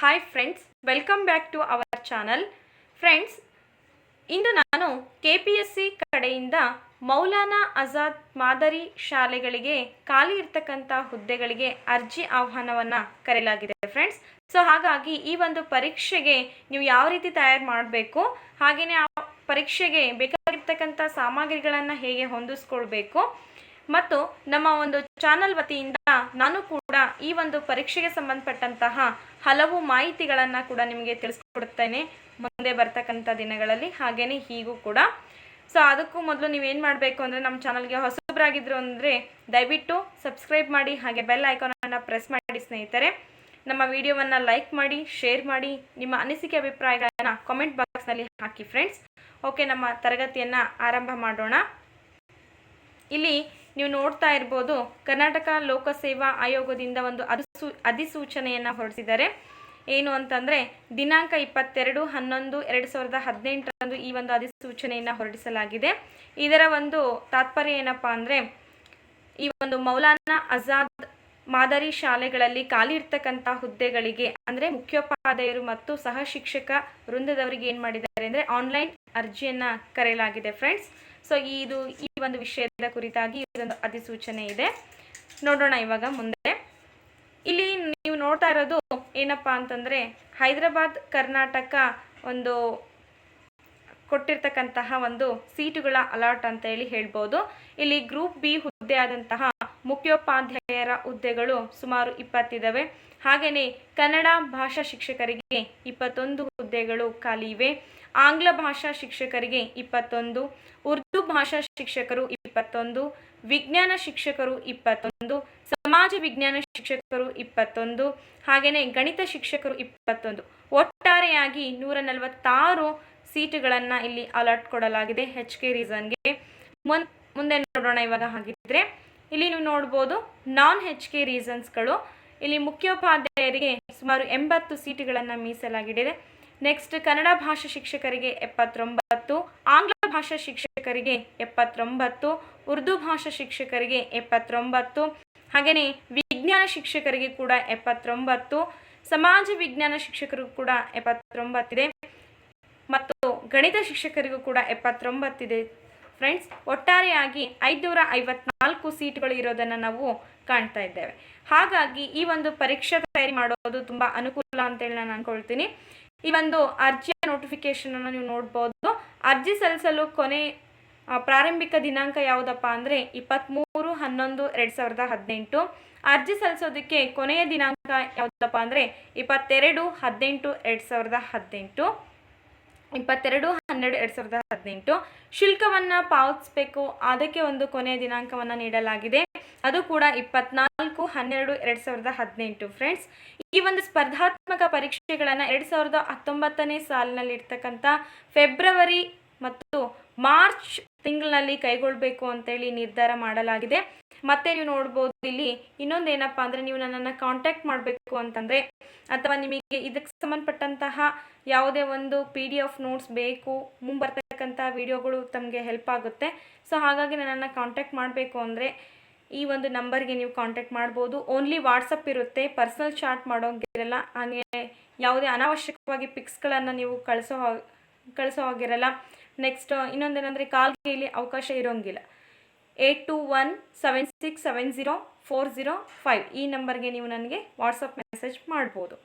Hi friends welcome back to our channel friends ಇಂದು ನಾನು K P S C ಕಡೆಯಿಂದ ಮೌಲಾನಾ ಆಜಾದ್ ಮಾದರಿ ಶಾಲೆಗಳಿಗೆ ಖಾಲಿ ಇರ್ತಕ್ಕಂಥ ಹುದ್ದೆಗಳಿಗೆ ಅರ್ಜಿ ಆಹ್ವಾನವನ್ನು ಕರೆಯಲಾಗಿದೆ ಫ್ರೆಂಡ್ಸ್ ಸೊ ಹಾಗಾಗಿ ಈ ಒಂದು ಪರೀಕ್ಷೆಗೆ ನೀವು ಯಾವ ರೀತಿ ತಯಾರು ಮಾಡಬೇಕು ಹಾಗೆಯೇ ಆ ಪರೀಕ್ಷೆಗೆ ಬೇಕಾಗಿರ್ತಕ್ಕಂಥ ಸಾಮಗ್ರಿಗಳನ್ನು ಹೇಗೆ ಹೊಂದಿಸ್ಕೊಳ್ಬೇಕು, ಮತ್ತು ನಮ್ಮ ಒಂದು ಚಾನಲ್ ವತಿಯಿಂದ ನಾನು ಕೂಡ ಈ ಒಂದು ಪರೀಕ್ಷೆಗೆ ಸಂಬಂಧಪಟ್ಟಂತಹ ಹಲವು ಮಾಹಿತಿಗಳನ್ನು ಕೂಡ ನಿಮಗೆ ತಿಳಿಸ್ಕೊಡ್ತೇನೆ ಮುಂದೆ ಬರ್ತಕ್ಕಂಥ ದಿನಗಳಲ್ಲಿ, ಹಾಗೇನೆ ಹೀಗೂ ಕೂಡ. ಸೊ ಅದಕ್ಕೂ ಮೊದಲು ನೀವೇನು ಮಾಡಬೇಕು ಅಂದರೆ ನಮ್ಮ ಚಾನಲ್ಗೆ ಹೊಸಬ್ರಾಗಿದ್ರು ಅಂದರೆ ದಯವಿಟ್ಟು ಸಬ್ಸ್ಕ್ರೈಬ್ ಮಾಡಿ, ಹಾಗೆ ಬೆಲ್ ಐಕಾನನ್ನು ಪ್ರೆಸ್ ಮಾಡಿ ಸ್ನೇಹಿತರೆ. ನಮ್ಮ ವಿಡಿಯೋವನ್ನು ಲೈಕ್ ಮಾಡಿ, ಶೇರ್ ಮಾಡಿ, ನಿಮ್ಮ ಅನಿಸಿಕೆ ಅಭಿಪ್ರಾಯಗಳನ್ನು ಕಾಮೆಂಟ್ ಬಾಕ್ಸ್ನಲ್ಲಿ ಹಾಕಿ ಫ್ರೆಂಡ್ಸ್ ಓಕೆ ನಮ್ಮ ತರಗತಿಯನ್ನು ಆರಂಭ ಮಾಡೋಣ. ಇಲ್ಲಿ ನೀವು ನೋಡ್ತಾ ಇರ್ಬೋದು, ಕರ್ನಾಟಕ ಲೋಕಸೇವಾ ಆಯೋಗದಿಂದ ಒಂದು ಅಧಿಸೂ ಅಧಿಸೂಚನೆಯನ್ನು ಹೊರಡಿಸಿದ್ದಾರೆ. ಏನು ಅಂತಂದರೆ, ದಿನಾಂಕ ಇಪ್ಪತ್ತೆರಡು, ಹನ್ನೊಂದು, ಎರಡು ಸಾವಿರದ ಹದಿನೆಂಟರಂದು ಈ ಒಂದು ಅಧಿಸೂಚನೆಯನ್ನು ಹೊರಡಿಸಲಾಗಿದೆ. ಇದರ ಒಂದು ತಾತ್ಪರ್ಯ ಏನಪ್ಪ ಅಂದರೆ, ಈ ಒಂದು ಮೌಲಾನಾ ಆಜಾದ್ ಮಾದರಿ ಶಾಲೆಗಳಲ್ಲಿ ಖಾಲಿ ಇರ್ತಕ್ಕಂಥ ಹುದ್ದೆಗಳಿಗೆ, ಅಂದರೆ ಮುಖ್ಯೋಪಾಧ್ಯಾಯರು ಮತ್ತು ಸಹ ಶಿಕ್ಷಕ ವೃಂದದವರಿಗೆ ಏನು ಮಾಡಿದ್ದಾರೆ ಅಂದರೆ, ಆನ್ಲೈನ್ ಅರ್ಜಿಯನ್ನು ಕರೆಯಲಾಗಿದೆ ಫ್ರೆಂಡ್ಸ್ ಸೊ ಇದು ಈ ಒಂದು ವಿಷಯದ ಕುರಿತಾಗಿ ಇದೊಂದು ಅಧಿಸೂಚನೆ ಇದೆ. ನೋಡೋಣ ಇವಾಗ ಮುಂದೆ. ಇಲ್ಲಿ ನೀವು ನೋಡ್ತಾ ಇರೋದು ಏನಪ್ಪಾ ಅಂತಂದರೆ ಹೈದರಾಬಾದ್, ಕರ್ನಾಟಕ ಒಂದು ಕೊಟ್ಟಿರ್ತಕ್ಕಂತಹ ಒಂದು ಸೀಟುಗಳ ಅಲಾಟ್ ಅಂತ ಹೇಳಿ ಹೇಳ್ಬೋದು. ಇಲ್ಲಿ ಗ್ರೂಪ್ ಬಿ ಹುದ್ದೆ ಆದಂತಹ ಮುಖ್ಯೋಪಾಧ್ಯಾಯರ ಹುದ್ದೆಗಳು ಸುಮಾರು ಇಪ್ಪತ್ತಿದ್ದಾವೆ ಹಾಗೆಯೇ ಕನ್ನಡ ಭಾಷಾ ಶಿಕ್ಷಕರಿಗೆ ಇಪ್ಪತ್ತೊಂದು ಹುದ್ದೆಗಳು ಖಾಲಿ ಇವೆ. ಆಂಗ್ಲ ಭಾಷಾ ಶಿಕ್ಷಕರಿಗೆ ಇಪ್ಪತ್ತೊಂದು, ಉರ್ದು ಭಾಷಾ ಶಿಕ್ಷಕರು ಇಪ್ಪತ್ತೊಂದು, ವಿಜ್ಞಾನ ಶಿಕ್ಷಕರು ಇಪ್ಪತ್ತೊಂದು, ಸಮಾಜ ವಿಜ್ಞಾನ ಶಿಕ್ಷಕರು ಇಪ್ಪತ್ತೊಂದು, ಹಾಗೆಯೇ ಗಣಿತ ಶಿಕ್ಷಕರು ಇಪ್ಪತ್ತೊಂದು. ಒಟ್ಟಾರೆಯಾಗಿ ನೂರ ನಲವತ್ತಾರು ಸೀಟುಗಳನ್ನು ಇಲ್ಲಿ ಅಲರ್ಟ್ ಕೊಡಲಾಗಿದೆ ಹೆಚ್ ಕೆ ರೀಸನ್ಗೆ ಮುನ್, ಮುಂದೆ ನೋಡೋಣ ಇವಾಗ ಹಾಗಿದ್ರೆ. ಇಲ್ಲಿ ನೀವು ನೋಡ್ಬೋದು ನಾನ್ ಹೆಚ್ ಕೆ ರೀಸನ್ಸ್ಗಳು ಇಲ್ಲಿ ಮುಖ್ಯೋಪಾಧ್ಯಾಯರಿಗೆ ಸುಮಾರು ಎಂಬತ್ತು ಸೀಟುಗಳನ್ನು ಮೀಸಲಾಗಿದೆ. ನೆಕ್ಸ್ಟ್ ಕನ್ನಡ ಭಾಷಾ ಶಿಕ್ಷಕರಿಗೆ ಎಪ್ಪತ್ತೊಂಬತ್ತು, ಆಂಗ್ಲ ಭಾಷಾ ಶಿಕ್ಷಕರಿಗೆ ಎಪ್ಪತ್ತೊಂಬತ್ತು, ಉರ್ದು ಭಾಷಾ ಶಿಕ್ಷಕರಿಗೆ ಎಪ್ಪತ್ತೊಂಬತ್ತು, ಹಾಗೆಯೇ ವಿಜ್ಞಾನ ಶಿಕ್ಷಕರಿಗೆ ಕೂಡ ಎಪ್ಪತ್ತೊಂಬತ್ತು, ಸಮಾಜ ವಿಜ್ಞಾನ ಶಿಕ್ಷಕರಿಗೂ ಕೂಡ ಎಪ್ಪತ್ತೊಂಬತ್ತಿದೆ ಮತ್ತು ಗಣಿತ ಶಿಕ್ಷಕರಿಗೂ ಕೂಡ ಎಪ್ಪತ್ತೊಂಬತ್ತಿದೆ. ಫ್ರೆಂಡ್ಸ್ ಒಟ್ಟಾರೆಯಾಗಿ ಐದುನೂರ ಐವತ್ನಾಲ್ಕು ಸೀಟ್ಗಳು ಇರೋದನ್ನು ನಾವು ಕಾಣ್ತಾ ಇದ್ದೇವೆ. ಹಾಗಾಗಿ ಈ ಒಂದು ಪರೀಕ್ಷೆ ತಯಾರಿ ಮಾಡೋದು ತುಂಬ ಅನುಕೂಲ ಅಂತೇಳಿ ನಾನು ಅನ್ಕೊಳ್ತೀನಿ. ಈ ಒಂದು ಅರ್ಜಿಯ ನೋಟಿಫಿಕೇಶನ್ ಅನ್ನು ನೀವು ನೋಡ್ಬೋದು. ಅರ್ಜಿ ಸಲ್ಲಿಸಲು ಕೊನೆ ಪ್ರಾರಂಭಿಕ ದಿನಾಂಕ ಯಾವುದಪ್ಪ ಅಂದ್ರೆ ಇಪ್ಪತ್ತ್ಮೂರು ಹನ್ನೊಂದು, ಎರಡ್ ಸಾವಿರದ ಹದಿನೆಂಟು. ಅರ್ಜಿ ಸಲ್ಲಿಸೋದಕ್ಕೆ ಕೊನೆಯ ದಿನಾಂಕ ಯಾವುದಪ್ಪ ಅಂದ್ರೆ ಇಪ್ಪತ್ತೆರಡು, ಹದಿನೆಂಟು, ಎರಡ್ ಸಾವಿರದ ಹದಿನೆಂಟು. ಇಪ್ಪತ್ತೆರಡು, ಹನ್ನೆರಡು, ಎರಡು ಸಾವಿರದ ಹದಿನೆಂಟು. ಶುಲ್ಕವನ್ನು ಪಾವತಿಸಬೇಕು. ಅದಕ್ಕೆ ಒಂದು ಕೊನೆಯ ದಿನಾಂಕವನ್ನು ನೀಡಲಾಗಿದೆ. ಅದು ಕೂಡ ಇಪ್ಪತ್ನಾಲ್ಕು, ಹನ್ನೆರಡು, ಎರಡು ಸಾವಿರದ ಹದಿನೆಂಟು ಫ್ರೆಂಡ್ಸ್ ಈ ಒಂದು ಸ್ಪರ್ಧಾತ್ಮಕ ಪರೀಕ್ಷೆಗಳನ್ನು ಎರಡು ಸಾವಿರದ ಹತ್ತೊಂಬತ್ತನೇ ಸಾಲಿನಲ್ಲಿ ಇರ್ತಕ್ಕಂಥ ಫೆಬ್ರವರಿ ಮತ್ತು ಮಾರ್ಚ್ ತಿಂಗಳಿನಲ್ಲಿ ಕೈಗೊಳ್ಳಬೇಕು ಅಂತೇಳಿ ನಿರ್ಧಾರ ಮಾಡಲಾಗಿದೆ. ಮತ್ತೆ ನೀವು ನೋಡ್ಬೋದು ಇಲ್ಲಿ ಇನ್ನೊಂದು ಏನಪ್ಪ ಅಂದರೆ ನೀವು ನನ್ನನ್ನು ಕಾಂಟ್ಯಾಕ್ಟ್ ಮಾಡಬೇಕು ಅಂತಂದರೆ, ಅಥವಾ ನಿಮಗೆ ಇದಕ್ಕೆ ಸಂಬಂಧಪಟ್ಟಂತಹ ಯಾವುದೇ ಒಂದು ಪಿ ಡಿ ಎಫ್ ನೋಟ್ಸ್ ಬೇಕು, ಮುಂಬರ್ತಕ್ಕಂಥ ವಿಡಿಯೋಗಳು ತಮಗೆ ಹೆಲ್ಪ್ ಆಗುತ್ತೆ. ಸೊ ಹಾಗಾಗಿ ನನ್ನನ್ನು ಕಾಂಟ್ಯಾಕ್ಟ್ ಮಾಡಬೇಕು ಅಂದರೆ ಈ ಒಂದು ನಂಬರ್ಗೆ ನೀವು ಕಾಂಟ್ಯಾಕ್ಟ್ ಮಾಡ್ಬೋದು. ಓನ್ಲಿ ವಾಟ್ಸಪ್ ಇರುತ್ತೆ ಪರ್ಸನಲ್ ಚಾಟ್ ಮಾಡೋಂಗಿರಲ್ಲ, ಹಾಗೆ ಯಾವುದೇ ಅನಾವಶ್ಯಕವಾಗಿ ಪಿಕ್ಸ್ಗಳನ್ನು ನೀವು ಕಳಿಸೋ ಕಳಿಸೋ ಹಾಗಿರಲ್ಲ. ನೆಕ್ಸ್ಟ್ ಇನ್ನೊಂದೇನೆಂದರೆ ಕಾಲ್ಗೆ ಇಲ್ಲಿ ಅವಕಾಶ ಇರೋಂಗಿಲ್ಲ. Eight two one, seven six, seven zero four zero five. ಈ ನಂಬರ್ಗೆ ನೀವು ನನಗೆ ವಾಟ್ಸಪ್ ಮೆಸೇಜ್ ಮಾಡ್ಬೋದು.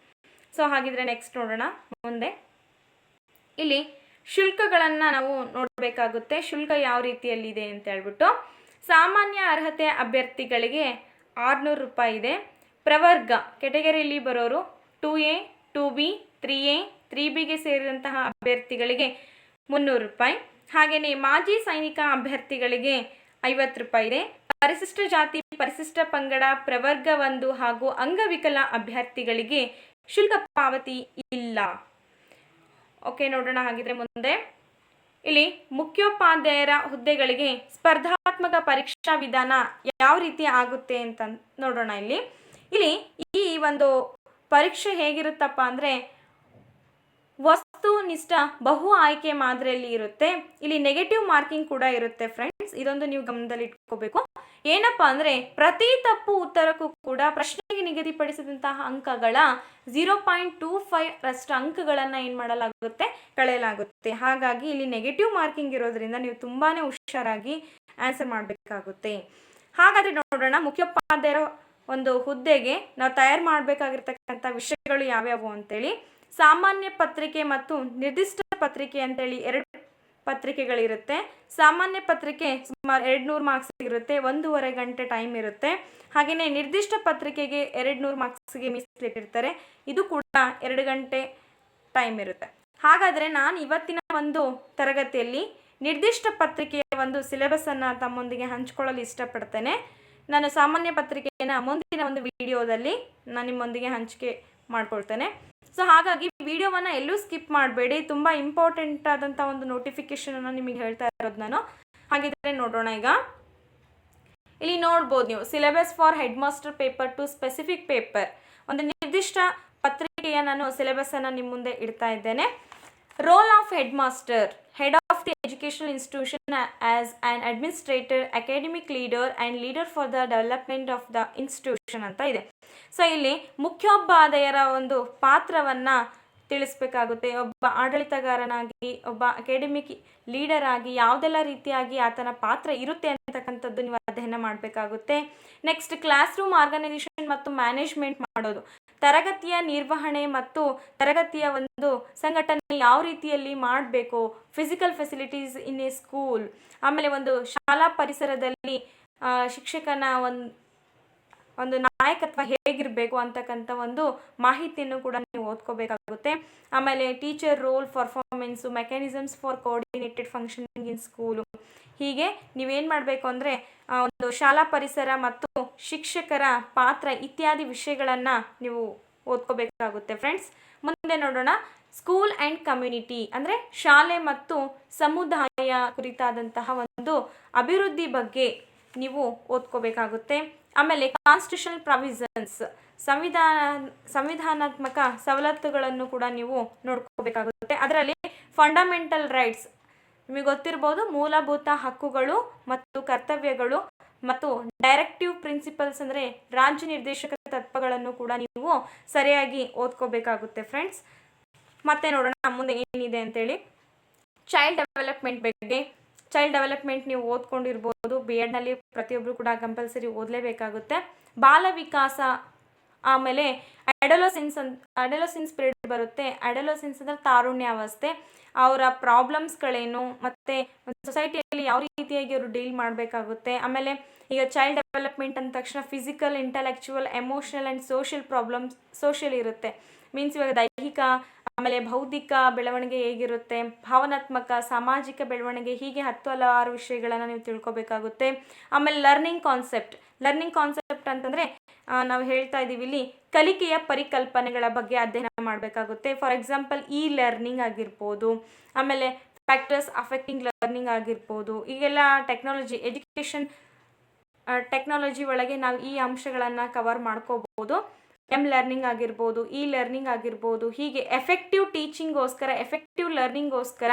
ಸೊ ಹಾಗಿದ್ರೆ ನೆಕ್ಸ್ಟ್ ನೋಡೋಣ ಮುಂದೆ. ಇಲ್ಲಿ ಶುಲ್ಕಗಳನ್ನು ನಾವು ನೋಡಬೇಕಾಗುತ್ತೆ. ಶುಲ್ಕ ಯಾವ ರೀತಿಯಲ್ಲಿದೆ ಅಂತ ಹೇಳ್ಬಿಟ್ಟು. ಸಾಮಾನ್ಯ ಅರ್ಹತೆ ಅಭ್ಯರ್ಥಿಗಳಿಗೆ ಆರುನೂರು ರೂಪಾಯಿ ಇದೆ. ಪ್ರವರ್ಗ ಕೆಟಗರಿಯಲ್ಲಿ ಬರೋರು two A two B three A three ಬಿಗೆ ಸೇರಿದಂತಹ ಅಭ್ಯರ್ಥಿಗಳಿಗೆ ಮುನ್ನೂರು ರೂಪಾಯಿ. ಹಾಗೆಯೇ ಮಾಜಿ ಸೈನಿಕ ಅಭ್ಯರ್ಥಿಗಳಿಗೆ ಐವತ್ತು ರೂಪಾಯಿ ಇದೆ ಪರಿಶಿಷ್ಟ ಜಾತಿ, ಪರಿಶಿಷ್ಟ ಪಂಗಡ, ಪ್ರವರ್ಗ ಒಂದು ಹಾಗೂ ಅಂಗವಿಕಲ ಅಭ್ಯರ್ಥಿಗಳಿಗೆ ಶುಲ್ಕ ಪಾವತಿ ಇಲ್ಲ. ಓಕೆ, ನೋಡೋಣ ಹಾಗಿದ್ರೆ ಮುಂದೆ. ಇಲ್ಲಿ ಮುಖ್ಯೋಪಾಧ್ಯಾಯರ ಹುದ್ದೆಗಳಿಗೆ ಸ್ಪರ್ಧಾತ್ಮಕ ಪರೀಕ್ಷಾ ವಿಧಾನ ಯಾವ ರೀತಿ ಆಗುತ್ತೆ ಅಂತ ನೋಡೋಣ ಇಲ್ಲಿ. ಇಲ್ಲಿ ಈ ಒಂದು ಪರೀಕ್ಷೆ ಹೇಗಿರುತ್ತಪ್ಪ ಅಂದರೆ ವಸ್ತುನಿಷ್ಠ ಬಹು ಆಯ್ಕೆ ಮಾದರಿಯಲ್ಲಿ ಇರುತ್ತೆ. ಇಲ್ಲಿ ನೆಗೆಟಿವ್ ಮಾರ್ಕಿಂಗ್ ಕೂಡ ಇರುತ್ತೆ ಫ್ರೆಂಡ್ಸ್ ಇದೊಂದು ನೀವು ಗಮನದಲ್ಲಿ ಇಟ್ಕೋಬೇಕು. ಏನಪ್ಪಾ ಅಂದ್ರೆ ಪ್ರತಿ ತಪ್ಪು ಉತ್ತರಕ್ಕೂ ಕೂಡ ಪ್ರಶ್ನೆಗೆ ನಿಗದಿಪಡಿಸಿದಂತಹ ಅಂಕಗಳ ಝೀರೋ ಪಾಯಿಂಟ್ ಟೂ ಫೈವ್ ರಷ್ಟು ಅಂಕಗಳನ್ನು ಏನು ಮಾಡಲಾಗುತ್ತೆ? ಕಳೆಯಲಾಗುತ್ತೆ. ಹಾಗಾಗಿ ಇಲ್ಲಿ ನೆಗೆಟಿವ್ ಮಾರ್ಕಿಂಗ್ ಇರೋದ್ರಿಂದ ನೀವು ತುಂಬಾನೇ ಹುಷಾರಾಗಿ ಆನ್ಸರ್ ಮಾಡಬೇಕಾಗುತ್ತೆ. ಹಾಗಾದ್ರೆ ನೋಡೋಣ ಮುಖ್ಯೋಪಾಧ್ಯಾಯರ ಒಂದು ಹುದ್ದೆಗೆ ನಾವು ತಯಾರು ಮಾಡಬೇಕಾಗಿರ್ತಕ್ಕಂಥ ವಿಷಯಗಳು ಯಾವ್ಯಾವು ಅಂತೇಳಿ. ಸಾಮಾನ್ಯ ಪತ್ರಿಕೆ ಮತ್ತು ನಿರ್ದಿಷ್ಟ ಪತ್ರಿಕೆ ಅಂತೇಳಿ ಎರಡು ಪತ್ರಿಕೆಗಳಿರುತ್ತೆ. ಸಾಮಾನ್ಯ ಪತ್ರಿಕೆ ಸುಮಾರು ಎರಡು ನೂರು ಮಾರ್ಕ್ಸ್ ಇರುತ್ತೆ, ಒಂದೂವರೆ ಗಂಟೆ ಟೈಮ್ ಇರುತ್ತೆ. ಹಾಗೆಯೇ ನಿರ್ದಿಷ್ಟ ಪತ್ರಿಕೆಗೆ ಎರಡು ನೂರು ಮಾರ್ಕ್ಸ್ಗೆ ಮೀಸಲಿಟ್ಟಿರ್ತಾರೆ ಇದು ಕೂಡ ಎರಡು ಗಂಟೆ ಟೈಮ್ ಇರುತ್ತೆ. ಹಾಗಾದರೆ ನಾನು ಇವತ್ತಿನ ಒಂದು ತರಗತಿಯಲ್ಲಿ ನಿರ್ದಿಷ್ಟ ಪತ್ರಿಕೆಯ ಒಂದು ಸಿಲೆಬಸ್ಸನ್ನು ತಮ್ಮೊಂದಿಗೆ ಹಂಚ್ಕೊಳ್ಳಲು ಇಷ್ಟಪಡ್ತೇನೆ. ನಾನು ಸಾಮಾನ್ಯ ಪತ್ರಿಕೆಯನ್ನು ಮುಂದಿನ ಒಂದು ವಿಡಿಯೋದಲ್ಲಿ ನಾನು ನಿಮ್ಮೊಂದಿಗೆ ಹಂಚಿಕೆ ಮಾಡ್ಕೊಳ್ತೇನೆ. ಸೊ ಹಾಗಾಗಿ ವಿಡಿಯೋವನ್ನು ಎಲ್ಲೂ ಸ್ಕಿಪ್ ಮಾಡಬೇಡಿ. ತುಂಬ ಇಂಪಾರ್ಟೆಂಟ್ ಆದಂಥ ಒಂದು ನೋಟಿಫಿಕೇಶನನ್ನು ನಿಮಗೆ ಹೇಳ್ತಾ ಇರೋದು ನಾನು. ಹಾಗಿದ್ರೆ ನೋಡೋಣ ಈಗ. ಇಲ್ಲಿ ನೋಡ್ಬೋದು ನೀವು syllabus for headmaster paper to specific paper ಒಂದು ನಿರ್ದಿಷ್ಟ ಪತ್ರಿಕೆಯ ನಾನು ಸಿಲೆಬಸ್ಸನ್ನು ನಿಮ್ಮ ಮುಂದೆ ಇಡ್ತಾ ಇದ್ದೇನೆ. Role of headmaster head educational institution as institution as academic leader, and leader for the development of the institution ಅಂತ ಇದೆ. ಸೊ ಇಲ್ಲಿ ಮುಖ್ಯೋಪಾಧ್ಯಾಯರ ಒಂದು ಪಾತ್ರವನ್ನ ತಿಳಿಸ್ಬೇಕಾಗುತ್ತೆ. ಒಬ್ಬ ಆಡಳಿತಗಾರನಾಗಿ, ಒಬ್ಬ ಅಕಾಡೆಮಿಕ್ ಲೀಡರ್ ಆಗಿ ಯಾವುದೆಲ್ಲ ರೀತಿಯಾಗಿ ಆತನ ಪಾತ್ರ ಇರುತ್ತೆ ಅಂತಕ್ಕಂಥದ್ದು ನೀವು ಅಧ್ಯಯನ ಮಾಡಬೇಕಾಗುತ್ತೆ. ನೆಕ್ಸ್ಟ್ ಕ್ಲಾಸ್ ರೂಮ್ ಆರ್ಗನೈಸೇಷನ್ ಮತ್ತು ಮ್ಯಾನೇಜ್ಮೆಂಟ್ ಮಾಡೋದು. ತರಗತಿಯ ನಿರ್ವಹಣೆ ಮತ್ತು ತರಗತಿಯ ಒಂದು ಸಂಘಟನೆ ಯಾವ ರೀತಿಯಲ್ಲಿ ಮಾಡಬೇಕು? Physical facilities in a school ಆಮೇಲೆ ಒಂದು ಶಾಲಾ ಪರಿಸರದಲ್ಲಿ ಶಿಕ್ಷಕನ ಒಂದು ಒಂದು ನಾಯಕತ್ವ ಹೇಗಿರಬೇಕು ಅಂತಕ್ಕಂಥ ಒಂದು ಮಾಹಿತಿಯನ್ನು ಕೂಡ ನೀವು ಓದ್ಕೋಬೇಕಾಗುತ್ತೆ. ಆಮೇಲೆ teacher role performance mechanisms for coordinated functioning in school ಹೀಗೆ ನೀವೇನು ಮಾಡಬೇಕು ಅಂದರೆ ಒಂದು ಶಾಲಾ ಪರಿಸರ ಮತ್ತು ಶಿಕ್ಷಕರ ಪಾತ್ರ ಇತ್ಯಾದಿ ವಿಷಯಗಳನ್ನು ನೀವು ಓದ್ಕೋಬೇಕಾಗುತ್ತೆ ಫ್ರೆಂಡ್ಸ್ ಮುಂದೆ ನೋಡೋಣ. ಸ್ಕೂಲ್ ಆ್ಯಂಡ್ ಕಮ್ಯುನಿಟಿ ಅಂದರೆ ಶಾಲೆ ಮತ್ತು ಸಮುದಾಯ ಕುರಿತಾದಂತಹ ಒಂದು ಅಭಿವೃದ್ಧಿ ಬಗ್ಗೆ ನೀವು ಓದ್ಕೋಬೇಕಾಗುತ್ತೆ. ಆಮೇಲೆ ಕಾನ್ಸ್ಟಿಟ್ಯೂಷನಲ್ ಪ್ರಾವಿಸನ್ಸ್ ಸಂವಿಧಾನ, ಸಂವಿಧಾನಾತ್ಮಕ ಸವಲತ್ತುಗಳನ್ನು ಕೂಡ ನೀವು ನೋಡ್ಕೋಬೇಕಾಗುತ್ತೆ. ಅದರಲ್ಲಿ ಫಂಡಮೆಂಟಲ್ ರೈಟ್ಸ್ ನಿಮಗೆ ಗೊತ್ತಿರ್ಬೋದು, ಮೂಲಭೂತ ಹಕ್ಕುಗಳು ಮತ್ತು ಕರ್ತವ್ಯಗಳು ಮತ್ತು ಡೈರೆಕ್ಟಿವ್ ಪ್ರಿನ್ಸಿಪಲ್ಸ್ ಅಂದರೆ ರಾಜ್ಯ ನಿರ್ದೇಶಕ ತತ್ವಗಳನ್ನು ಕೂಡ ನೀವು ಸರಿಯಾಗಿ ಓದ್ಕೋಬೇಕಾಗುತ್ತೆ ಫ್ರೆಂಡ್ಸ್ ಮತ್ತೆ ನೋಡೋಣ, ಮುಂದೆ ಏನಿದೆ ಅಂತೇಳಿ. ಚೈಲ್ಡ್ ಡೆವಲಪ್ಮೆಂಟ್ ಬಗ್ಗೆ. ಚೈಲ್ಡ್ ಡೆವಲಪ್ಮೆಂಟ್ ನೀವು ಓದ್ಕೊಂಡಿರ್ಬೋದು ಬಿ ಎಡ್ನಲ್ಲಿ ಪ್ರತಿಯೊಬ್ಬರು ಕೂಡ ಕಂಪಲ್ಸರಿ ಓದಲೇಬೇಕಾಗುತ್ತೆ. ಬಾಲ ವಿಕಾಸ, ಆಮೇಲೆ ಅಡಲೋಸಿನ್ಸ್ ಅಂತ ಅಡಲೋಸಿನ್ಸ್ ಪೀರಿಯಡ್ ಬರುತ್ತೆ. ಅಡಲೋಸಿನ್ಸ್ ಅಂದರೆ ತಾರುಣ್ಯಾವಸ್ಥೆ, ಅವರ ಪ್ರಾಬ್ಲಮ್ಸ್ಗಳೇನು, ಮತ್ತು ಸೊಸೈಟಿಯಲ್ಲಿ ಯಾವ ರೀತಿಯಾಗಿ ಅವರು ಡೀಲ್ ಮಾಡಬೇಕಾಗುತ್ತೆ, ಆಮೇಲೆ ಈಗ ಚೈಲ್ಡ್ ಡೆವಲಪ್ಮೆಂಟ್ ಅಂದ ತಕ್ಷಣ physical, intellectual, emotional and social problems social ಇರುತ್ತೆ. ಮೀನ್ಸ್ ಇವಾಗ ದೈಹಿಕ, ಆಮೇಲೆ ಬೌದ್ಧಿಕ ಬೆಳವಣಿಗೆ ಹೇಗಿರುತ್ತೆ, ಭಾವನಾತ್ಮಕ, ಸಾಮಾಜಿಕ ಬೆಳವಣಿಗೆ ಹೀಗೆ ಹತ್ತು ಹಲವಾರು ವಿಷಯಗಳನ್ನು ನೀವು ತಿಳ್ಕೊಬೇಕಾಗುತ್ತೆ. ಆಮೇಲೆ ಲರ್ನಿಂಗ್ ಕಾನ್ಸೆಪ್ಟ್. ಲರ್ನಿಂಗ್ ಕಾನ್ಸೆಪ್ಟ್ ಅಂತಂದರೆ ನಾವು ಹೇಳ್ತಾ ಇದ್ದೀವಿ ಇಲ್ಲಿ, ಕಲಿಕೆಯ ಪರಿಕಲ್ಪನೆಗಳ ಬಗ್ಗೆ ಅಧ್ಯಯನ ಮಾಡಬೇಕಾಗುತ್ತೆ. ಫಾರ್ ಎಕ್ಸಾಂಪಲ್ ಇ ಲರ್ನಿಂಗ್ ಆಗಿರ್ಬೋದು, ಆಮೇಲೆ ಫ್ಯಾಕ್ಟರ್ಸ್ ಅಫೆಕ್ಟಿಂಗ್ ಲರ್ನಿಂಗ್ ಆಗಿರ್ಬೋದು, ಈಗೆಲ್ಲ ಟೆಕ್ನಾಲಜಿ ಎಜುಕೇಷನ್ ಟೆಕ್ನಾಲಜಿ ಒಳಗೆ ನಾವು ಈ ಅಂಶಗಳನ್ನು ಕವರ್ ಮಾಡ್ಕೋಬಹುದು ಎಂ ಲರ್ನಿಂಗ್ ಆಗಿರ್ಬೋದು ಇ ಲರ್ನಿಂಗ್ ಆಗಿರ್ಬೋದು, ಹೀಗೆ ಎಫೆಕ್ಟಿವ್ ಟೀಚಿಂಗ್ಗೋಸ್ಕರ ಎಫೆಕ್ಟಿವ್ ಲರ್ನಿಂಗ್ಗೋಸ್ಕರ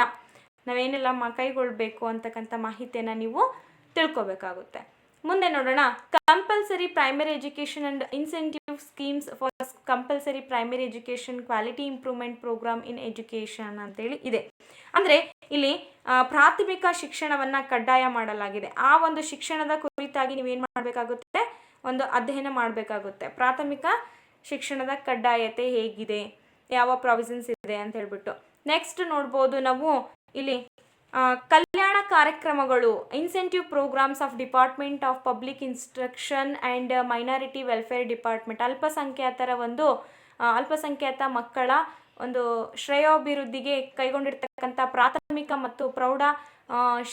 ನಾವೇನೆಲ್ಲ ಕೈಗೊಳ್ಬೇಕು ಅಂತಕ್ಕಂಥ ಮಾಹಿತಿಯನ್ನು ನೀವು ತಿಳ್ಕೊಬೇಕಾಗುತ್ತೆ. ಮುಂದೆ ನೋಡೋಣ. Compulsory primary education and incentive schemes for compulsory primary education quality improvement programme in education ಅಂತೇಳಿ ಇದೆ. ಅಂದರೆ ಇಲ್ಲಿ ಪ್ರಾಥಮಿಕ ಶಿಕ್ಷಣವನ್ನು ಕಡ್ಡಾಯ ಮಾಡಲಾಗಿದೆ. ಆ ಒಂದು ಶಿಕ್ಷಣದ ಕುರಿತಾಗಿ ನೀವೇನು ಮಾಡಬೇಕಾಗುತ್ತೆ? ಒಂದು ಅಧ್ಯಯನ ಮಾಡಬೇಕಾಗುತ್ತೆ. ಪ್ರಾಥಮಿಕ ಶಿಕ್ಷಣದ ಕಡ್ಡಾಯತೆ ಹೇಗಿದೆ? ಯಾವ ಪ್ರಾವಿಸನ್ಸ್ ಇದೆ ಅಂತ ಹೇಳ್ಬಿಟ್ಟು. ನೆಕ್ಸ್ಟ್ ನೋಡ್ಬೋದು ನಾವು ಇಲ್ಲಿ ಕಲ್ಯಾಣ ಕಾರ್ಯಕ್ರಮಗಳು incentive programmes of department of public instruction and minority welfare department ಅಲ್ಪಸಂಖ್ಯಾತರ ಒಂದು ಅಲ್ಪಸಂಖ್ಯಾತ ಮಕ್ಕಳ ಒಂದು ಶ್ರೇಯೋಭಿವೃದ್ಧಿಗೆ ಕೈಗೊಂಡಿರ್ತಕ್ಕಂಥ ಪ್ರಾಥಮಿಕ ಮತ್ತು ಪ್ರೌಢ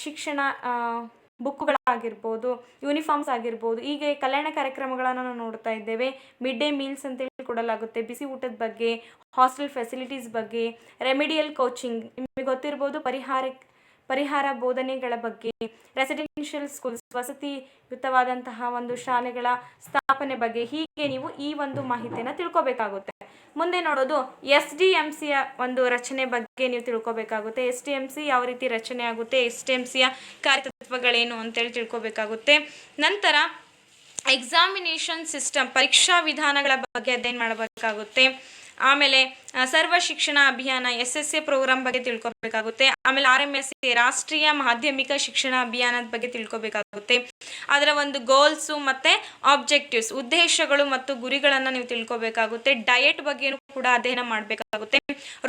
ಶಿಕ್ಷಣ ಬುಕ್ಗಳಾಗಿರ್ಬೋದು ಯೂನಿಫಾರ್ಮ್ಸ್ ಆಗಿರ್ಬೋದು, ಹೀಗೆ ಕಲ್ಯಾಣ ಕಾರ್ಯಕ್ರಮಗಳನ್ನು ನಾವು ನೋಡ್ತಾ ಇದ್ದೇವೆ. ಮಿಡ್ ಡೇ ಮೀಲ್ಸ್ ಅಂತೇಳಿ ಕೊಡಲಾಗುತ್ತೆ. ಬಿಸಿ ಊಟದ ಬಗ್ಗೆ ಹಾಸ್ಟೆಲ್ ಫೆಸಿಲಿಟೀಸ್ ಬಗ್ಗೆ ರೆಮಿಡಿಯಲ್ ಕೋಚಿಂಗ್ ನಿಮಗೆ ಗೊತ್ತಿರ್ಬೋದು ಪರಿಹಾರ ಪರಿಹಾರ ಬೋಧನೆಗಳ ಬಗ್ಗೆ ರೆಸಿಡೆನ್ಷಿಯಲ್ ಸ್ಕೂಲ್ಸ್ ವಸತಿಯುತವಾದಂತಹ ಒಂದು ಶಾಲೆಗಳ ಸ್ಥಾಪನೆ ಬಗ್ಗೆ ಹೀಗೆ ನೀವು ಈ ಒಂದು ಮಾಹಿತಿಯನ್ನು ತಿಳ್ಕೊಬೇಕಾಗುತ್ತೆ. ಮುಂದೆ ನೋಡೋದು ಎಸ್ ಡಿ ಎಂ ಸಿಯ ಒಂದು ರಚನೆ ಬಗ್ಗೆ ನೀವು ತಿಳ್ಕೊಬೇಕಾಗುತ್ತೆ. ಎಸ್ ಡಿ ಎಂ ಸಿ ಯಾವ ರೀತಿ ರಚನೆ ಆಗುತ್ತೆ, ಎಸ್ ಡಿ ಎಂ ಸಿಯ ಕಾರ್ಯತತ್ವಗಳೇನು ಅಂತೇಳಿ ತಿಳ್ಕೊಬೇಕಾಗುತ್ತೆ. ನಂತರ ಎಕ್ಸಾಮಿನೇಷನ್ ಸಿಸ್ಟಮ್ ಪರೀಕ್ಷಾ ವಿಧಾನಗಳ ಬಗ್ಗೆ ಅಧ್ಯಯನ ಮಾಡಬೇಕಾಗುತ್ತೆ. ಆಮೇಲೆ ಸರ್ವ ಶಿಕ್ಷಣ ಅಭಿಯಾನ ಎಸ್ ಎಸ್ ಎ ಪ್ರೋಗ್ರಾಮ್ ಬಗ್ಗೆ ತಿಳ್ಕೊಬೇಕಾಗುತ್ತೆ. ಆಮೇಲೆ ಆರ್ ಎಂ ಎಸ್ ಎ ರಾಷ್ಟ್ರೀಯ ಮಾಧ್ಯಮಿಕ ಶಿಕ್ಷಣ ಅಭಿಯಾನದ ಬಗ್ಗೆ ತಿಳ್ಕೊಬೇಕಾಗುತ್ತೆ. ಅದರ ಒಂದು ಗೋಲ್ಸು ಮತ್ತು ಆಬ್ಜೆಕ್ಟಿವ್ಸ್ ಉದ್ದೇಶಗಳು ಮತ್ತು ಗುರಿಗಳನ್ನು ನೀವು ತಿಳ್ಕೊಬೇಕಾಗುತ್ತೆ. ಡಯಟ್ ಬಗ್ಗೆಯೂ ಕೂಡ ಅಧ್ಯಯನ ಮಾಡಬೇಕಾಗುತ್ತೆ.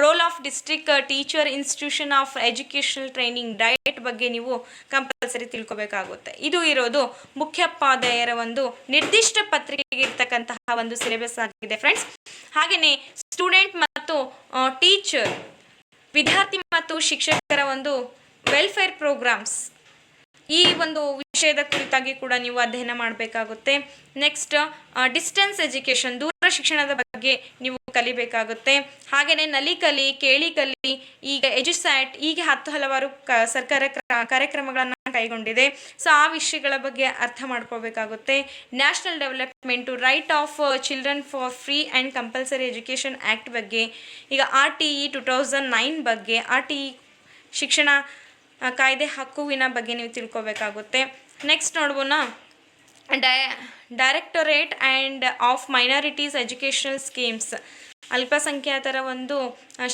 Role of district teacher institution of educational training DIET ಬಗ್ಗೆ ನೀವು ಕಂಪಲ್ಸರಿ ತಿಳ್ಕೊಬೇಕಾಗುತ್ತೆ. ಇದು ಇರೋದು ಮುಖ್ಯೋಪಾಧ್ಯಾಯರ ಒಂದು ನಿರ್ದಿಷ್ಟ ಪತ್ರಿಕೆಗೆ ಇರ್ತಕ್ಕಂತಹ ಒಂದು ಸಿಲೆಬಸ್ ಆಗಿದೆ ಫ್ರೆಂಡ್ಸ್ ಹಾಗೆಯೇ ಸ್ಟೂಡೆಂಟ್ ಮತ್ತು ಟೀಚರ್ ವಿದ್ಯಾರ್ಥಿ ಮತ್ತು ಶಿಕ್ಷಕರ ಒಂದು ವೆಲ್ಫೇರ್ ಪ್ರೋಗ್ರಾಮ್ಸ್ ಈ ಒಂದು ವಿಷಯದ ಕುರಿತಾಗಿ ಕೂಡ ನೀವು ಅಧ್ಯಯನ ಮಾಡಬೇಕಾಗುತ್ತೆ. ನೆಕ್ಸ್ಟ್ ಡಿಸ್ಟೆನ್ಸ್ ಎಜುಕೇಷನ್ ದೂರ ಶಿಕ್ಷಣದ ಬಗ್ಗೆ ನೀವು ಕಲಿಬೇಕಾಗುತ್ತೆ. ಹಾಗೆಯೇ ನಲಿ ಕಲಿ ಕೇಳಿ ಕಲಿ ಈಗ ಎಜುಸ್ಯಾಟ್ ಹೀಗೆ ಹತ್ತು ಹಲವಾರು ಕ, ಸರ್ಕಾರ ಕ್ರ- ಕಾರ್ಯಕ್ರಮಗಳನ್ನು ಕೈಗೊಂಡಿದೆ. ಸೊ, ಆ ವಿಷಯಗಳ ಬಗ್ಗೆ ಅರ್ಥ ಮಾಡ್ಕೋಬೇಕಾಗುತ್ತೆ. National development right of children for free and compulsory education act ಬಗ್ಗೆ, ಈಗ R T E two thousand nine ಬಗ್ಗೆ ಆರ್ ಟಿ ಇ ಶಿಕ್ಷಣ ಕಾಯ್ದೆ ಹಕ್ಕುವಿನ ಬಗ್ಗೆ ನೀವು ತಿಳ್ಕೋಬೇಕಾಗುತ್ತೆ. ನೆಕ್ಸ್ಟ್ ನೋಡ್ಬೋಣ. Dye directorate and of minorities educational schemes ಅಲ್ಪಸಂಖ್ಯಾತರ ಒಂದು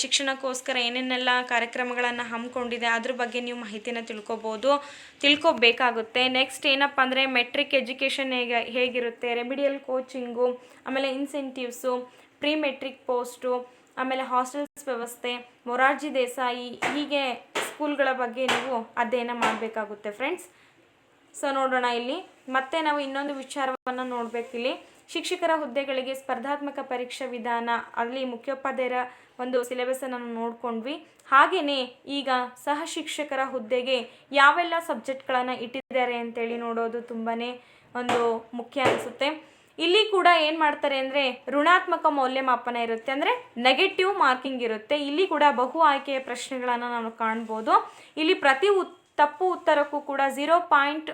ಶಿಕ್ಷಣಕ್ಕೋಸ್ಕರ ಏನೇನೆಲ್ಲ ಕಾರ್ಯಕ್ರಮಗಳನ್ನು ಹಮ್ಮಿಕೊಂಡಿದೆ, ಅದ್ರ ಬಗ್ಗೆ ನೀವು ಮಾಹಿತಿನ ತಿಳ್ಕೊಬೋದು. ತಿಳ್ಕೊಬೇಕಾಗುತ್ತೆ. ನೆಕ್ಸ್ಟ್ ಏನಪ್ಪ ಅಂದರೆ ಮೆಟ್ರಿಕ್ ಎಜುಕೇಷನ್ ಹೇಗೆ, ಹೇಗಿರುತ್ತೆ? ರೆಮಿಡಿಯಲ್ ಕೋಚಿಂಗು ಆಮೇಲೆ ಇನ್ಸೆಂಟಿವ್ಸು ಪ್ರೀ ಮೆಟ್ರಿಕ್ ಪೋಸ್ಟು ಆಮೇಲೆ ಹಾಸ್ಟೆಲ್ಸ್ ವ್ಯವಸ್ಥೆ, ಮೊರಾರ್ಜಿ ದೇಸಾಯಿ, ಹೀಗೆ ಸ್ಕೂಲ್ಗಳ ಬಗ್ಗೆ ನೀವು ಅಧ್ಯಯನ ಮಾಡಬೇಕಾಗುತ್ತೆ ಫ್ರೆಂಡ್ಸ್ ಸೊ ನೋಡೋಣ ಇಲ್ಲಿ. ಮತ್ತೆ ನಾವು ಇನ್ನೊಂದು ವಿಚಾರವನ್ನು ನೋಡಬೇಕಿಲ್ಲಿ ಶಿಕ್ಷಕರ ಹುದ್ದೆಗಳಿಗೆ ಸ್ಪರ್ಧಾತ್ಮಕ ಪರೀಕ್ಷಾ ವಿಧಾನ, ಅಲ್ಲಿ ಮುಖ್ಯೋಪಾಧ್ಯಾಯರ ಒಂದು ಸಿಲೆಬಸ್ ಅನ್ನು ನೋಡ್ಕೊಂಡ್ವಿ. ಹಾಗೆಯೇ ಈಗ ಸಹ ಶಿಕ್ಷಕರ ಹುದ್ದೆಗೆ ಯಾವೆಲ್ಲ ಸಬ್ಜೆಕ್ಟ್ಗಳನ್ನು ಇಟ್ಟಿದ್ದಾರೆ ಅಂತೇಳಿ ನೋಡೋದು ತುಂಬಾ ಒಂದು ಮುಖ್ಯ ಅನಿಸುತ್ತೆ. ಇಲ್ಲಿ ಕೂಡ ಏನು ಮಾಡ್ತಾರೆ ಅಂದರೆ ಋಣಾತ್ಮಕ ಮೌಲ್ಯಮಾಪನ ಇರುತ್ತೆ ಅಂದರೆ ನೆಗೆಟಿವ್ ಮಾರ್ಕಿಂಗ್ ಇರುತ್ತೆ. ಇಲ್ಲಿ ಕೂಡ ಬಹು ಆಯ್ಕೆಯ ಪ್ರಶ್ನೆಗಳನ್ನು ನಾವು ಕಾಣ್ಬೋದು. ಇಲ್ಲಿ ಪ್ರತಿ ತಪ್ಪು ಉತ್ತರಕ್ಕೂ ಕೂಡ ಝೀರೋ ಪಾಯಿಂಟ್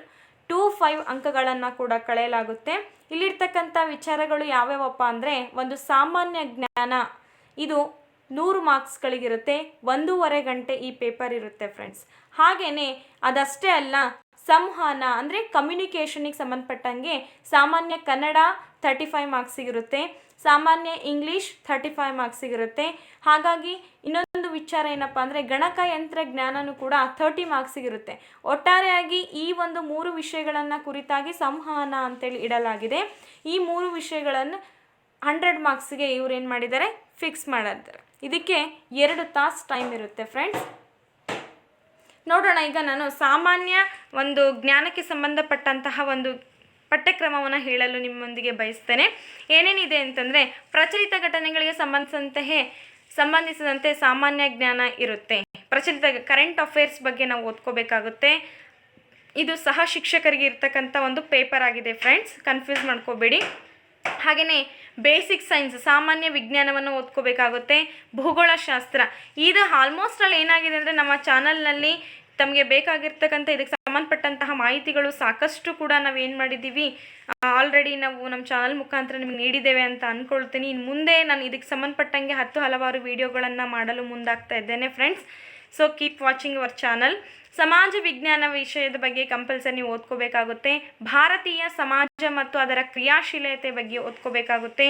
ಟೂ ಫೈವ್ ಅಂಕಗಳನ್ನು ಕೂಡ ಕಳೆಯಲಾಗುತ್ತೆ. ಇಲ್ಲಿರ್ತಕ್ಕಂಥ ವಿಚಾರಗಳು ಯಾವ್ಯಾವಪ್ಪ ಅಂದರೆ ಒಂದು ಸಾಮಾನ್ಯ ಜ್ಞಾನ, ಇದು ನೂರು ಮಾರ್ಕ್ಸ್ಗಳಿಗಿರುತ್ತೆ, ಒಂದೂವರೆ ಗಂಟೆ ಈ ಪೇಪರ್ ಇರುತ್ತೆ ಫ್ರೆಂಡ್ಸ್ ಹಾಗೆಯೇ ಅದಷ್ಟೇ ಅಲ್ಲ, ಸಂವಹನ ಅಂದರೆ ಕಮ್ಯುನಿಕೇಷನಿಗೆ ಸಂಬಂಧಪಟ್ಟಂಗೆ ಸಾಮಾನ್ಯ ಕನ್ನಡ ತರ್ಟಿ ಫೈವ್ ಮಾರ್ಕ್ಸಿಗಿರುತ್ತೆ ಸಾಮಾನ್ಯ ಇಂಗ್ಲೀಷ್ ಥರ್ಟಿ ಫೈವ್ ಮಾರ್ಕ್ಸಿಗಿರುತ್ತೆ ಹಾಗಾಗಿ ಇನ್ನೊಂದು ವಿಚಾರ ಏನಪ್ಪ ಅಂದರೆ ಗಣಕಯಂತ್ರ ಜ್ಞಾನನೂ ಕೂಡ ಥರ್ಟಿ ಮಾರ್ಕ್ಸಿಗಿರುತ್ತೆ ಒಟ್ಟಾರೆಯಾಗಿ ಈ ಒಂದು ಮೂರು ವಿಷಯಗಳನ್ನು ಕುರಿತಾಗಿ ಸಂವಹನ ಅಂತೇಳಿ ಇಡಲಾಗಿದೆ. ಈ ಮೂರು ವಿಷಯಗಳನ್ನು ಹಂಡ್ರೆಡ್ ಮಾರ್ಕ್ಸಿಗೆ ಇವ್ರು ಏನು ಮಾಡಿದ್ದಾರೆ? ಫಿಕ್ಸ್ ಮಾಡಿದ್ದಾರೆ. ಇದಕ್ಕೆ ಎರಡು ತಾಸು ಟೈಮ್ ಇರುತ್ತೆ ಫ್ರೆಂಡ್ಸ್ ನೋಡೋಣ, ಈಗ ನಾನು ಸಾಮಾನ್ಯ ಒಂದು ಜ್ಞಾನಕ್ಕೆ ಸಂಬಂಧಪಟ್ಟಂತಹ ಒಂದು ಪಠ್ಯಕ್ರಮವನ್ನು ಹೇಳಲು ನಿಮ್ಮೊಂದಿಗೆ ಬಯಸ್ತೇನೆ. ಏನೇನಿದೆ ಅಂತಂದರೆ, ಪ್ರಚಲಿತ ಘಟನೆಗಳಿಗೆ ಸಂಬಂಧಿಸಿದಂತೆಯೇ, ಸಂಬಂಧಿಸಿದಂತೆ ಸಾಮಾನ್ಯ ಜ್ಞಾನ ಇರುತ್ತೆ. ಪ್ರಚಲಿತ ಕರೆಂಟ್ ಅಫೇರ್ಸ್ ಬಗ್ಗೆ ನಾವು ಓದ್ಕೋಬೇಕಾಗುತ್ತೆ. ಇದು ಸಹ ಶಿಕ್ಷಕರಿಗೆ ಇರ್ತಕ್ಕಂಥ ಒಂದು ಪೇಪರ್ ಆಗಿದೆ ಫ್ರೆಂಡ್ಸ್ ಕನ್ಫ್ಯೂಸ್ ಮಾಡ್ಕೋಬೇಡಿ. ಹಾಗೆಯೇ ಬೇಸಿಕ್ ಸೈನ್ಸ್ ಸಾಮಾನ್ಯ ವಿಜ್ಞಾನವನ್ನು ಓದ್ಕೋಬೇಕಾಗುತ್ತೆ. ಭೂಗೋಳಶಾಸ್ತ್ರ. ಇದು ಆಲ್ಮೋಸ್ಟ್ ಅಲ್ಲಿ ಏನಾಗಿದೆ ಅಂದರೆ, ನಮ್ಮ ಚಾನಲ್ನಲ್ಲಿ ತಮಗೆ ಬೇಕಾಗಿರ್ತಕ್ಕಂಥ ಇದಕ್ಕೆ ಸಂಬಂಧಪಟ್ಟಂತಹ ಮಾಹಿತಿಗಳು ಸಾಕಷ್ಟು ಕೂಡ ನಾವು ಏನು ಮಾಡಿದ್ದೀವಿ ಆಲ್ರೆಡಿ ನಾವು ನಮ್ಮ ಚಾನಲ್ ಮುಖಾಂತರ ನಿಮ್ಗೆ ನೀಡಿದ್ದೇವೆ ಅಂತ ಅಂದ್ಕೊಳ್ತೀನಿ ಇನ್ನು ಮುಂದೆ ನಾನು ಇದಕ್ಕೆ ಸಂಬಂಧಪಟ್ಟಂಗೆ ಹತ್ತು ಹಲವಾರು ವೀಡಿಯೋಗಳನ್ನು ಮಾಡಲು ಮುಂದಾಗ್ತಾ ಇದ್ದೇನೆ friends so keep watching your channel ಸಮಾಜ ವಿಜ್ಞಾನ ವಿಷಯದ ಬಗ್ಗೆ ಕಂಪಲ್ಸರಿ ನೀವು ಓದ್ಕೋಬೇಕಾಗುತ್ತೆ. ಭಾರತೀಯ ಸಮಾಜ ಮತ್ತು ಅದರ ಕ್ರಿಯಾಶೀಲತೆ ಬಗ್ಗೆ ಓದ್ಕೋಬೇಕಾಗುತ್ತೆ.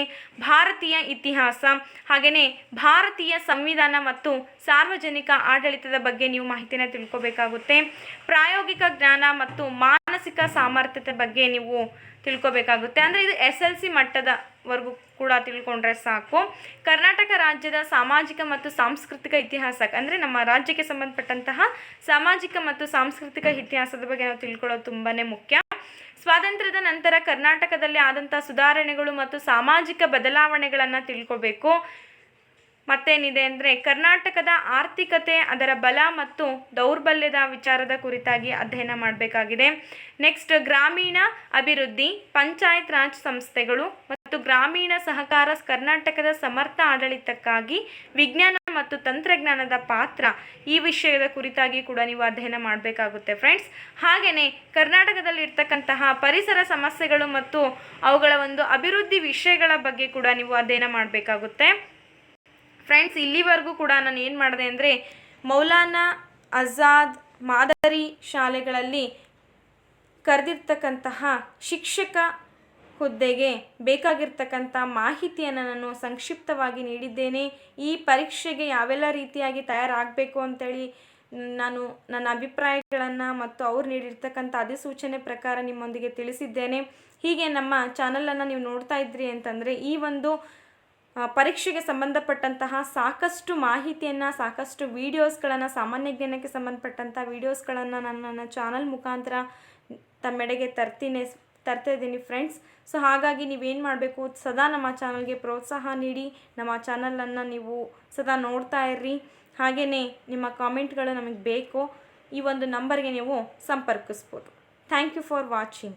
ಭಾರತೀಯ ಇತಿಹಾಸ ಹಾಗೆಯೇ ಭಾರತೀಯ ಸಂವಿಧಾನ ಮತ್ತು ಸಾರ್ವಜನಿಕ ಆಡಳಿತದ ಬಗ್ಗೆ ನೀವು ಮಾಹಿತಿನ ತಿಳ್ಕೋಬೇಕಾಗುತ್ತೆ. ಪ್ರಾಯೋಗಿಕ ಜ್ಞಾನ ಮತ್ತು ಮಾನಸಿಕ ಸಾಮರ್ಥ್ಯತೆ ಬಗ್ಗೆ ನೀವು ತಿಳ್ಕೊಬೇಕಾಗುತ್ತೆ. ಅಂದರೆ ಇದು ಎಸ್ ಎಲ್ ಸಿ ಮಟ್ಟದವರೆಗೂ ಕೂಡ ತಿಳ್ಕೊಂಡ್ರೆ ಸಾಕು. ಕರ್ನಾಟಕ ರಾಜ್ಯದ ಸಾಮಾಜಿಕ ಮತ್ತು ಸಾಂಸ್ಕೃತಿಕ ಇತಿಹಾಸ, ಅಂದರೆ ನಮ್ಮ ರಾಜ್ಯಕ್ಕೆ ಸಂಬಂಧಪಟ್ಟಂತಹ ಸಾಮಾಜಿಕ ಮತ್ತು ಸಾಂಸ್ಕೃತಿಕ ಇತಿಹಾಸದ ಬಗ್ಗೆ ನಾವು ತಿಳ್ಕೊಳ್ಳೋದು ತುಂಬಾ ಮುಖ್ಯ. ಸ್ವಾತಂತ್ರ್ಯದ ನಂತರ ಕರ್ನಾಟಕದಲ್ಲಿ ಆದಂಥ ಸುಧಾರಣೆಗಳು ಮತ್ತು ಸಾಮಾಜಿಕ ಬದಲಾವಣೆಗಳನ್ನು ತಿಳ್ಕೊಬೇಕು. ಮತ್ತೇನಿದೆ ಅಂದರೆ ಕರ್ನಾಟಕದ ಆರ್ಥಿಕತೆ, ಅದರ ಬಲ ಮತ್ತು ದೌರ್ಬಲ್ಯದ ವಿಚಾರದ ಕುರಿತಾಗಿ ಅಧ್ಯಯನ ಮಾಡಬೇಕಾಗಿದೆ. ನೆಕ್ಸ್ಟ್ ಗ್ರಾಮೀಣ ಅಭಿವೃದ್ಧಿ, ಪಂಚಾಯತ್ ರಾಜ್ ಸಂಸ್ಥೆಗಳು ಮತ್ತು ಗ್ರಾಮೀಣ ಸಹಕಾರ ಕರ್ನಾಟಕದ ಸಮರ್ಥ ಆಡಳಿತಕ್ಕಾಗಿ ವಿಜ್ಞಾನ ಮತ್ತು ತಂತ್ರಜ್ಞಾನದ ಪಾತ್ರ ಈ ವಿಷಯದ ಕುರಿತಾಗಿ ಕೂಡ ನೀವು ಅಧ್ಯಯನ ಮಾಡಬೇಕಾಗುತ್ತೆ ಫ್ರೆಂಡ್ಸ್ ಹಾಗೆಯೇ ಕರ್ನಾಟಕದಲ್ಲಿ ಇರ್ತಕ್ಕಂತಹ ಪರಿಸರ ಸಮಸ್ಯೆಗಳು ಮತ್ತು ಅವುಗಳ ಒಂದು ಅಭಿವೃದ್ಧಿ ವಿಷಯಗಳ ಬಗ್ಗೆ ಕೂಡ ನೀವು ಅಧ್ಯಯನ ಮಾಡಬೇಕಾಗುತ್ತೆ. ಫ್ರೆಂಡ್ಸ್ ಇಲ್ಲಿವರೆಗೂ ಕೂಡ ನಾನು ಏನು ಮಾಡಿದೆ ಅಂದರೆ ಮೌಲಾನಾ ಆಜಾದ್ ಮಾದರಿ ಶಾಲೆಗಳಲ್ಲಿ ಕರೆದಿರ್ತಕ್ಕಂತಹ ಶಿಕ್ಷಕ ಹುದ್ದೆಗೆ ಬೇಕಾಗಿರ್ತಕ್ಕಂಥ ಮಾಹಿತಿಯನ್ನು ನಾನು ಸಂಕ್ಷಿಪ್ತವಾಗಿ ನೀಡಿದ್ದೇನೆ. ಈ ಪರೀಕ್ಷೆಗೆ ಯಾವೆಲ್ಲ ರೀತಿಯಾಗಿ ತಯಾರಾಗಬೇಕು ಅಂತೇಳಿ ನಾನು ನನ್ನ ಅಭಿಪ್ರಾಯಗಳನ್ನು ಮತ್ತು ಅವ್ರು ನೀಡಿರ್ತಕ್ಕಂಥ ಅಧಿಸೂಚನೆ ಪ್ರಕಾರ ನಿಮ್ಮೊಂದಿಗೆ ತಿಳಿಸಿದ್ದೇನೆ. ಹೀಗೆ ನಮ್ಮ ಚಾನಲನ್ನು ನೀವು ನೋಡ್ತಾ ಇದ್ರಿ ಅಂತಂದರೆ ಈ ಒಂದು ಪರೀಕ್ಷೆಗೆ ಸಂಬಂಧಪಟ್ಟಂತಹ ಸಾಕಷ್ಟು ಮಾಹಿತಿಯನ್ನು, ಸಾಕಷ್ಟು ವೀಡಿಯೋಸ್ಗಳನ್ನು, ಸಾಮಾನ್ಯ ಜ್ಞಾನಕ್ಕೆ ಸಂಬಂಧಪಟ್ಟಂಥ ವೀಡಿಯೋಸ್ಗಳನ್ನು ನಾನು ನನ್ನ ಚಾನಲ್ ಮುಖಾಂತರ ತಮ್ಮೆಡೆಗೆ ತರ್ತೀನಿ, ತರ್ತಾ ಇದ್ದೀನಿ ಫ್ರೆಂಡ್ಸ್. ಸೊ, ಹಾಗಾಗಿ ನೀವೇನು ಮಾಡಬೇಕು, ಸದಾ ನಮ್ಮ ಚಾನಲ್ಗೆ ಪ್ರೋತ್ಸಾಹ ನೀಡಿ, ನಮ್ಮ ಚಾನಲನ್ನು ನೀವು ಸದಾ ನೋಡ್ತಾ ಇರ್ರಿ. ಹಾಗೆಯೇ ನಿಮ್ಮ ಕಾಮೆಂಟ್ಗಳು ನಮಗೆ ಬೇಕು. ಈ ಒಂದು ನಂಬರ್ಗೆ ನೀವು ಸಂಪರ್ಕಿಸ್ಬೋದು. Thank you for watching.